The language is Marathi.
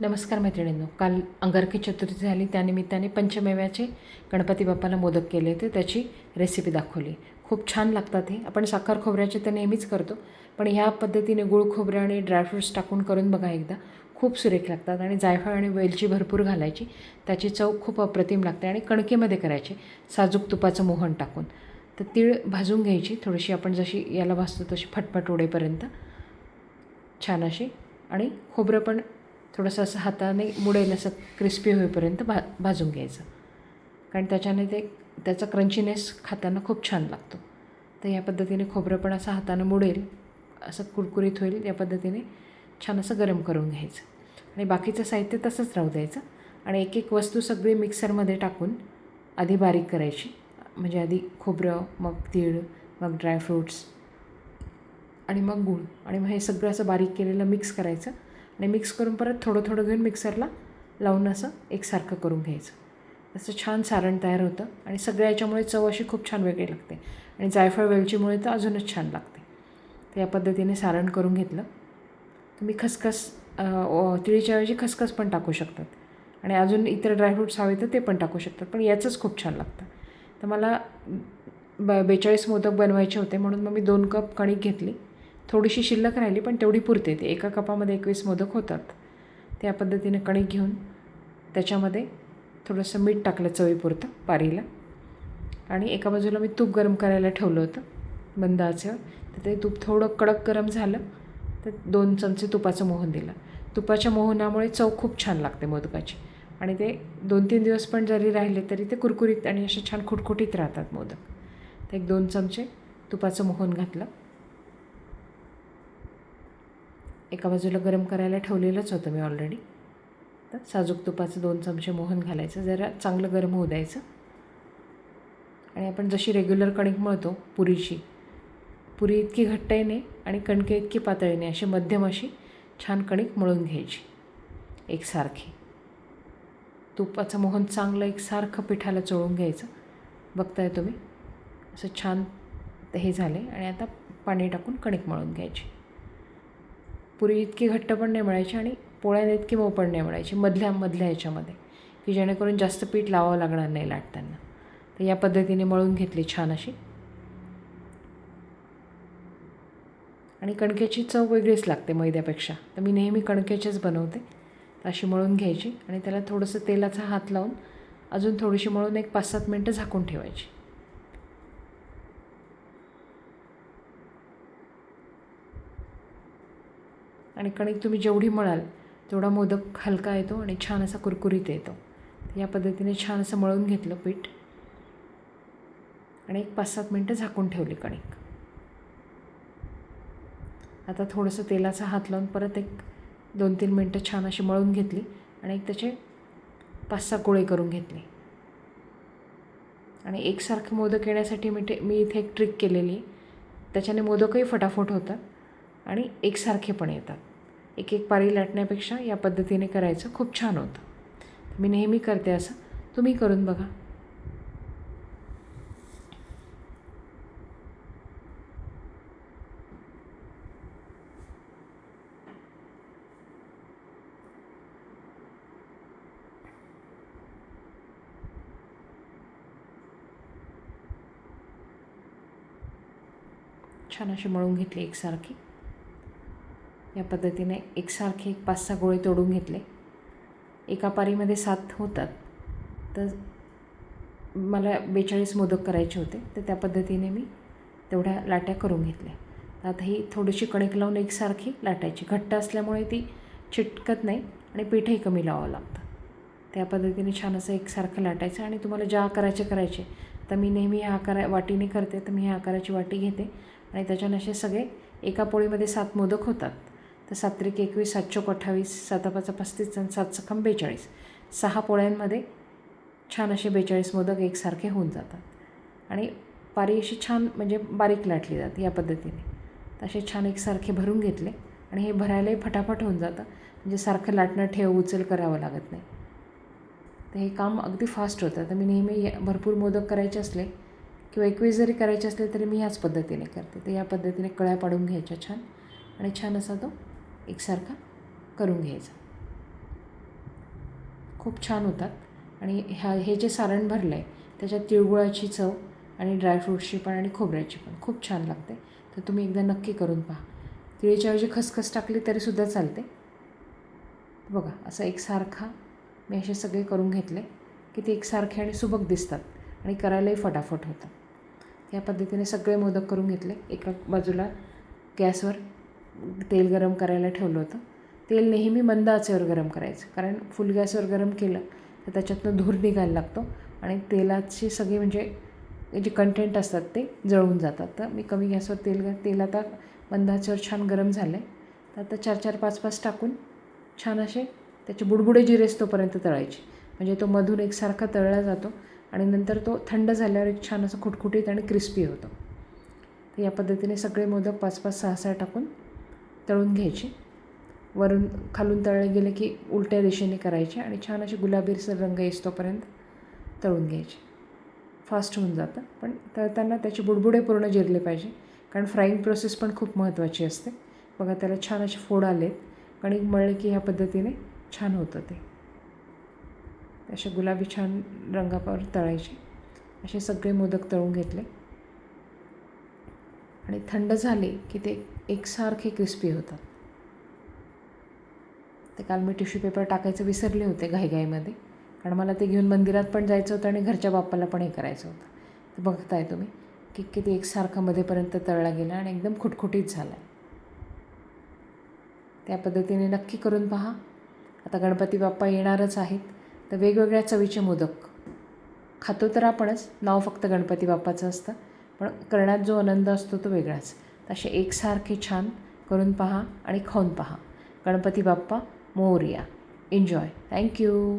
नमस्कार मैत्रिणींनो काल अंगारकी चतुर्थी झाली त्यानिमित्ताने पंचमेव्याचे गणपती बाप्पाला मोदक केले होते त्याची रेसिपी दाखवली. खूप छान लागतात हे. आपण साखर खोबऱ्याचे तर नेहमीच करतो पण ह्या पद्धतीने गुळ खोबरं आणि ड्रायफ्रूट्स टाकून करून बघा एकदा. खूप सुरेख लागतात आणि जायफळ आणि वेलची भरपूर घालायची. त्याची चव खूप अप्रतिम लागते आणि कणकेमध्ये करायची. साजूक तुपाचं मोहन टाकून. तर तीळ भाजून घ्यायची. थोडीशी आपण जशी याला भाजतो तशी फटफट उडेपर्यंत. छान अशी. आणि खोबरं पण थोडंसं असं हाताने मुडेल असं क्रिस्पी होईपर्यंत भा भाजून घ्यायचं. कारण त्याच्याने ते त्याचा क्रंचीनेस खाताना खूप छान लागतो. तर या पद्धतीने खोबरं पण असं हातानं मुडेल असं कुरकुरीत होईल या पद्धतीने छान असं गरम करून घ्यायचं. आणि बाकीचं साहित्य तसंच राहू द्यायचं. आणि एक एक वस्तू सगळी मिक्सरमध्ये टाकून आधी बारीक करायची. म्हणजे आधी खोबरं मग तीळ मग ड्रायफ्रूट्स आणि मग गूळ. आणि मग हे सगळं असं बारीक केलेलं मिक्स करायचं. आणि मिक्स करून परत थोडं थोडं घेऊन मिक्सरला लावून असं एकसारखं करून घ्यायचं. असं छान सारण तयार होतं आणि सगळ्या याच्यामुळे चव अशी खूप छान वेगळी लागते. आणि जायफळ वेलचीमुळे तर अजूनच छान लागते. तर या पद्धतीने सारण करून घेतलं. तुम्ही खसखस तिळीच्या ऐवजी खसखस पण टाकू शकतात. आणि अजून इतर ड्रायफ्रूट्स हवे तर ते पण टाकू शकतात. पण याचंच खूप छान लागतं. तर मला ब बेचाळीस मोदक बनवायचे होते म्हणून मग मी दोन कप कणिक घेतली. थोडीशी शिल्लक राहिली पण तेवढी पुरते. ते एका कपामध्ये एकवीस मोदक होतात. त्या पद्धतीनं कणिक घेऊन त्याच्यामध्ये थोडंसं मीठ टाकलं चवीपुरतं पारीला. आणि एका बाजूला मी तूप गरम करायला ठेवलं होतं बंद आचेवर. तर ते तूप थोडं कडक गरम झालं तर दोन चमचे तुपाचं मोहन दिलं. तुपाच्या मोहनामुळे चव खूप छान लागते मोदकाची. आणि ते दोन तीन दिवस पण जरी राहिले तरी ते कुरकुरीत आणि असे छान खुटखुटीत राहतात मोदक. तर एक दोन चमचे तुपाचं मोहन घातलं. एका बाजूला गरम करायला ठेवलेलंच होतं मी ऑलरेडी तर साजूक तुपाचं दोन चमचे मोहन घालायचं जरा चांगलं गरम होऊ द्यायचं. आणि आपण जशी रेग्युलर कणिक मळतो पुरीची पुरी इतकी घट्टही नाही आणि कणके इतकी पातळी नाही अशी मध्यम अशी छान कणिक मळून घ्यायची. एकसारखी. तुपाचं मोहन चांगलं एकसारखं पिठाला चोळून घ्यायचं. बघताय तुम्ही? असं छान हे झाले आणि आता पाणी टाकून कणिक मळून घ्यायची. पुरी इतकी घट्ट पण नाही मिळायची आणि पोळ्याने इतकी मऊ पण नाही मिळायची मधल्या मधल्या याच्यामध्ये की जेणेकरून जास्त पीठ लावावं लागणार नाही लाटताना. तर या पद्धतीने मळून घेतली छान अशी. आणि कणकेची चव वेगळीच लागते मैद्यापेक्षा. तर मी नेहमी कणकेचीच बनवते. अशी मळून घ्यायची आणि त्याला थोडंसं तेलाचा हात लावून अजून थोडीशी मळून एक पाच सात मिनटं झाकून ठेवायची. आणि कणिक तुम्ही जेवढी मळाल तेवढा मोदक हलका येतो आणि छान असा कुरकुरीत येतो. या पद्धतीने छान असं मळून घेतलं पीठ. आणि एक पाच सात मिनटं झाकून ठेवली कणिक. आता थोडंसं तेलाचा हात लावून परत एक दोन तीन मिनटं छान अशी मळून घेतली आणि एक त्याचे पाच सहा गोळे करून घेतले. आणि एकसारखे मोदक येण्यासाठी मी ते मी इथे एक ट्रिक केलेली. त्याच्याने मोदकही फटाफट होतात आणि एकसारखे पण येतात. एक एक पारी लाटण्यापेक्षा या पद्धतीने करायचं खूप छान होतं. मी नेहमी करते असं. तुम्ही करून बघा. छान अशी मळून घेतली एकसारखी. या पद्धतीने एकसारखे एक पाच सहा गोळे तोडून घेतले. एका पारीमध्ये सात होतात. तर मला बेचाळीस मोदक करायचे होते. तर त्या पद्धतीने मी तेवढ्या लाट्या करून घेतल्या. आता ही थोडीशी कणिक लावून एकसारखी लाटायची. घट्ट असल्यामुळे ती चिटकत नाही आणि पीठही कमी लावावं लागतं. त्या पद्धतीने छान असं एकसारखं लाटायचं आणि तुम्हाला ज्या आकाराचे करायचे तर मी नेहमी ह्या आकारा वाटीने करते. तर मी ह्या आकाराची वाटी घेते आणि त्याच्यानं असे सगळे एका पोळीमध्ये सात मोदक होतात. तर सात्रिक एकवीस सातशोक अठ्ठावीस सातापाचा पस्तीस आणि सात सखम बेचाळीस. सहा पोळ्यांमध्ये छान असे बेचाळीस मोदक एकसारखे होऊन जातात. आणि पारी अशी छान म्हणजे बारीक लाटली जाते या पद्धतीने. तसे छान एकसारखे भरून घेतले आणि हे भरायलाही फटाफट होऊन जातं. म्हणजे सारखं लाटणं ठेव उचल करावं लागत नाही. तर हे काम अगदी फास्ट होतं. तर मी नेहमी भरपूर मोदक करायचे असले किंवा एकवीस जरी करायचे असले तरी मी ह्याच पद्धतीने करते. तर या पद्धतीने कळ्या पाडून घ्यायच्या छान. आणि छान असा तो एकसारखा करून घ्यायचा. खूप छान होतात. आणि ह्या हे जे सारण भरलं आहे त्याच्यात तिळगुळाची चव आणि ड्रायफ्रूट्सची पण आणि खोबऱ्याची पण खूप छान लागते. तर तुम्ही एकदा नक्की करून पहा. तिळीच्या ऐवजी खसखस टाकली तरीसुद्धा चालते. बघा असं एकसारखा मी असे सगळे करून घेतले की ते एकसारखे आणि सुबक दिसतात आणि करायलाही फटाफट होतं या पद्धतीने सगळे मोदक करून घेतले. एका बाजूला गॅसवर तेल गरम करायला ठेवलं होतं. तेल नेहमी मंद आचेवर गरम करायचं. कारण फुल गॅसवर गरम केलं तर त्याच्यातनं धूर निघायला लागतो आणि तेलाची सगळी म्हणजे जे कंटेंट असतात ते जळून जातात. तर मी कमी गॅसवर तेल तेल आता मंद आचेवर छान गरम झालं आहे तर आता चार चार पाच पाच टाकून छान असे त्याचे बुडबुडे जिरेस तोपर्यंत तळायचे. म्हणजे तो मधून एकसारखा तळला जातो आणि नंतर तो थंड झाल्यावर एक छान असं खुटखुटीत आणि क्रिस्पी होतो. तर या पद्धतीने सगळे मोदक पाच पाच सहा सहा टाकून तळून घ्यायचे. वरून खालून तळले गेले की उलट्या दिशेने करायचे आणि छान असे गुलाबीरसर रंग येतोपर्यंत तळून घ्यायचे. फास्ट होऊन जातं. पण तळताना त्याचे बुडबुडे पूर्ण जिरले पाहिजे. कारण फ्राईंग प्रोसेस पण खूप महत्त्वाची असते. बघा त्याला छान असे फोड आलेत. कणिक मळले की ह्या पद्धतीने छान होतं ते. असे गुलाबी छान रंगावर तळायचे. असे सगळे मोदक तळून घेतले. आणि थंड झाले की ते एकसारखे क्रिस्पी होतात. ते काल मी टिश्यू पेपर टाकायचं विसरले होते घाईघाईमध्ये. कारण मला ते घेऊन मंदिरात पण जायचं होतं आणि घरच्या बाप्पाला पण हे करायचं होतं. तर बघताय तुम्ही की किती एकसारखा मध्येपर्यंत तळला गेला आणि एकदम खुटखुटीत झाला आहे त्या पद्धतीने नक्की करून पहा. आता गणपती बाप्पा येणारच आहेत. तर वेगवेगळ्या चवीचे मोदक. खातो तर आपणच. नाव फक्त गणपती बाप्पाचं असतं. पण करण्यात जो आनंद असतो तो वेगळाच. तसे एकसारखे छान करून पहा आणि खाऊन पहा. Ganpati Bappa Morya. Enjoy thank you